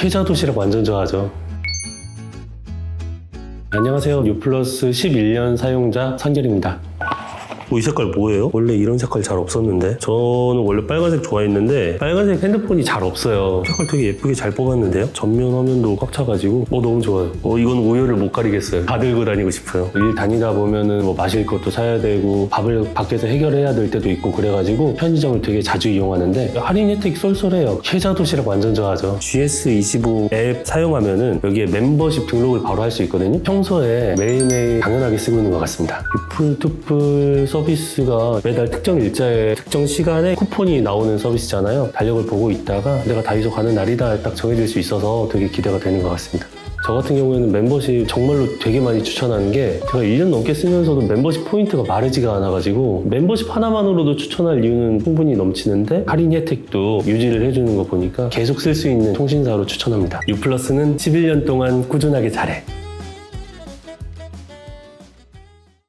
최저 도시락 완전 좋아하죠. 안녕하세요. 유플러스 11년 사용자 선결입니다. 어, 이 색깔 뭐예요? 원래 이런 색깔 잘 없었는데? 저는 원래 빨간색 좋아했는데 빨간색 핸드폰이 잘 없어요. 색깔 되게 예쁘게 잘 뽑았는데요? 전면 화면도 꽉 차가지고. 어 너무 좋아요. 어 이건 우열을 못 가리겠어요. 다 들고 다니고 싶어요. 일 다니다 보면은 뭐 마실 것도 사야 되고 밥을 밖에서 해결해야 될 때도 있고 그래가지고 편의점을 되게 자주 이용하는데 할인 혜택 쏠쏠해요. 최저 도시락 완전 좋아하죠. GS25 앱 사용하면은 여기에 멤버십 등록을 바로 할 수 있거든요. 평소에 매일매일 당연하게 쓰고 있는 것 같습니다. 유플 투플 서 비스가 매달 특정 일자에 특정 시간에 쿠폰이 나오는 서비스잖아요 달력을 보고 있다가 내가 다이소 가는 날이다 딱 정해질 수 있어서 되게 기대가 되는 것 같습니다 저 같은 경우에는 멤버십 정말로 되게 많이 추천하는 게 제가 1년 넘게 쓰면서도 멤버십 포인트가 마르지가 않아가지고 멤버십 하나만으로도 추천할 이유는 충분히 넘치는데 할인 혜택도 유지를 해주는 거 보니까 계속 쓸 수 있는 통신사로 추천합니다. U 플러스는 11년 동안 꾸준하게 잘해.